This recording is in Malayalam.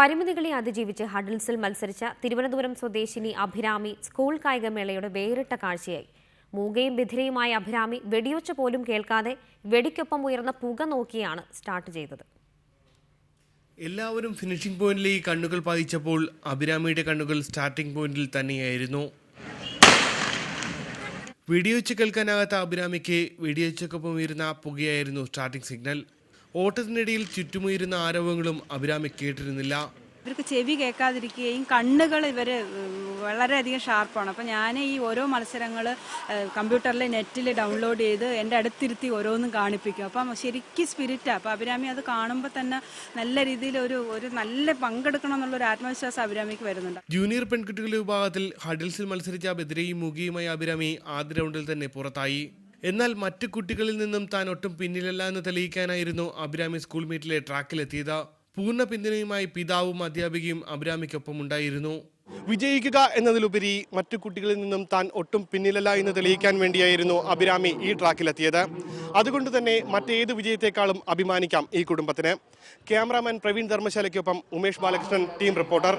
പരിമിതികളെ അതിജീവിച്ച് ഹഡിൽസിൽ മത്സരിച്ച തിരുവനന്തപുരം സ്വദേശിനി അഭിരാമി സ്കൂൾ കായികമേളയുടെ വേറിട്ട കാഴ്ചയായി. മൂകയും ബധിരയുമായ അഭിരാമി വെടിയൊച്ച പോലും കേൾക്കാതെ വെടിക്കൊപ്പം ഉയർന്ന പുക നോക്കിയാണ് സ്റ്റാർട്ട് ചെയ്തത്. എല്ലാവരും ഫിനിഷിംഗ് പോയിന്റിലേക്ക് കണ്ണുകൾ പാതിച്ചപ്പോൾ അഭിരാമിയുടെ കണ്ണുകൾ സ്റ്റാർട്ടിംഗ് പോയിന്റിൽ തന്നെയായിരുന്നു. വെടിയൊച്ച് കേൾക്കാനാകാത്ത അഭിരാമിക്ക് വെടിയൊച്ചക്കൊപ്പം ഉയരുന്ന പുകയായിരുന്നു സ്റ്റാർട്ടിംഗ് സിഗ്നൽ ഓട്ടത്തിനിടയിൽ ചുറ്റുമുയരുന്ന ആരവങ്ങളും അഭിരാമി കേട്ടിരുന്നില്ല. ഇവർക്ക് ചെവി കേൾക്കാതിരിക്കുകയും കണ്ണുകൾ ഇവർ വളരെയധികം ഷാർപ്പാണ്. അപ്പോൾ ഞാൻ ഈ ഓരോ മത്സരങ്ങൾ കമ്പ്യൂട്ടറിൽ നെറ്റിൽ ഡൗൺലോഡ് ചെയ്ത് എന്റെ അടുത്തിരുത്തി ഓരോന്നും കാണിപ്പിക്കും. അപ്പം ശരിക്കും സ്പിരിറ്റാണ് അപ്പോൾ അഭിരാമി അത് കാണുമ്പോൾ തന്നെ നല്ല രീതിയിൽ ഒരു ഒരു നല്ല പങ്കെടുക്കണം എന്നുള്ളൊരു ആത്മവിശ്വാസം അഭിരാമിക്ക് വരുന്നുണ്ട്. ജൂനിയർ പെൺകുട്ടികളുടെ വിഭാഗത്തിൽ ഹഡിൽസിൽ മത്സരിച്ച ബദ്രയും മുഖിയുമായ അഭിരാമി ആദ്യ റൗണ്ടിൽ തന്നെ പുറത്തായി. എന്നാൽ മറ്റു കുട്ടികളിൽ നിന്നും താൻ ഒട്ടും പിന്നിലല്ല എന്ന് തെളിയിക്കാനായിരുന്നു അഭിരാമി സ്കൂൾ മീറ്റിലെ ട്രാക്കിലെത്തിയത് പൂർണ പിന്തുണയുമായി പിതാവും അധ്യാപികയും അഭിരാമിക്കൊപ്പം ഉണ്ടായിരുന്നു. വിജയിക്കുക എന്നതിലുപരി മറ്റു കുട്ടികളിൽ നിന്നും താൻ ഒട്ടും പിന്നിലല്ല എന്ന് തെളിയിക്കാൻ വേണ്ടിയായിരുന്നു അഭിരാമി ഈ ട്രാക്കിലെത്തിയത് അതുകൊണ്ട് തന്നെ മറ്റേത് വിജയത്തെക്കാളും അഭിമാനിക്കാം ഈ കുടുംബത്തിന്. ക്യാമറാമാൻ പ്രവീൺ ധർമ്മശാലയ്ക്കൊപ്പം ഉമേഷ് ബാലകൃഷ്ണൻ ടീം റിപ്പോർട്ടർ